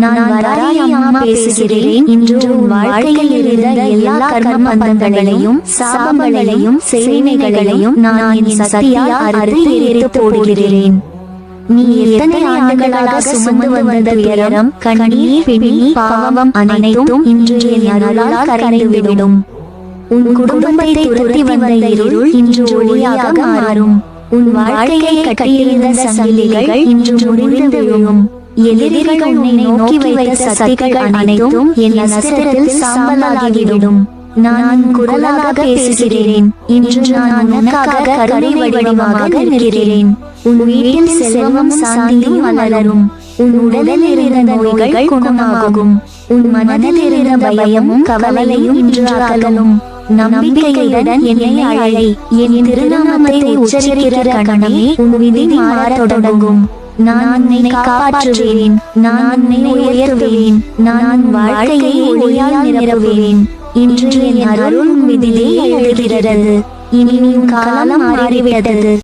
நான் வராரி அம்மா பேசுகிறேன் இன்று உன் வாழ்க்கையில் இருந்த எல்லா கர்ம பந்தங்களையும் சாபங்களையும் சேவைகளையும் நான் என் சக்தியால் அறுத்து எரித்து போடுகிறேன். நீ எத்தனை ஆண்டுகளாக சுமந்து வந்த துயரம் கண்ணீர் பிடி பாவம் அனைத்தும் இன்று என் அருளால் கரைந்துவிடும். உன் குடும்பத்தை துரத்தி வந்த இருள் இன்று ஒளியாக மாறும். உன் வாழ்க்கையை கட்டியிருந்த சங்கிலிகள் இன்று முறிந்து விழும். எதிரிகள் உன்னை நோக்கி வைத்த சக்திகள் அனைத்தும் என் அஸ்திரத்தில் சாம்பலாகிவிடும். நான் குரலாக பேசுகிறேன். இன்று நான் உனக்காக கருணை வடிவமாக நிற்கிறேன். உன் வீட்டில் செல்வம் சாந்தியும் மலரும். உன் உடலில் இருந்த நோய்கள் குணமாகும். உன் மனதில் இருந்த பயமும் கவலையும் இன்று அகலும். நம்பிக்கையுடன் என்னை அழை. என் திருநாமத்தை உச்சரிக்கிற கணமே உன் விதி மாறத் தொடங்கும். நான் உன்னை காப்பாற்றுவேன். நான் உன்னை உயர்த்துவேன். நான் வாழ்க்கையை ஒளியால் நிரப்புவேன். இன்று என் அருள் உன் எழுதுகிறது இனி காலம் மாறிவிட்டது.